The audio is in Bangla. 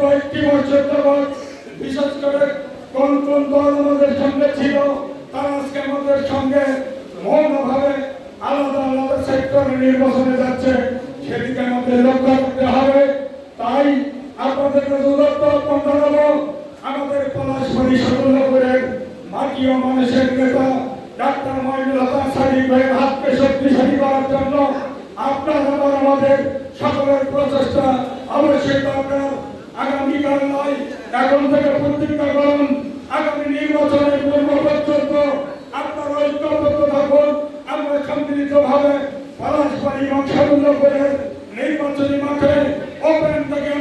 কয়েকটি বছর যাবৎ বিশেষ করে কোন কোন দল আমাদের সঙ্গে ছিল, তারা আজকে আমাদের সঙ্গে মৌনভাবে আলাদা আলাদা সেক্টরে নির্বাচনে যাচ্ছে। সেদিকে আমাদের লক্ষ্য করতে হবে। তাই আপনাদের দূরত্ব জানাব আমাদের পলাশবাড়ি সদুল্লাপুরের মাটি ও মানুষের নেতা ডাক্তার মহিনুল হাসান সাদিক ভাইয়ের হাতকে শক্তিশালী করার জন্য আপনার আমাদের সকলের প্রচেষ্টা অবশ্যই দরকার। আগামীকাল নয়, এখন থেকে প্রতিজ্ঞা করুন। আগামী নির্বাচনের পূর্ব পর্যন্ত আপনারা ঐক্যবদ্ধ থাকুন। আমরা সম্মিলিত ভাবে পলাশবাড়ি অংশগ্রহণ করে নির্বাচনী মাঠে ওপেন থেকে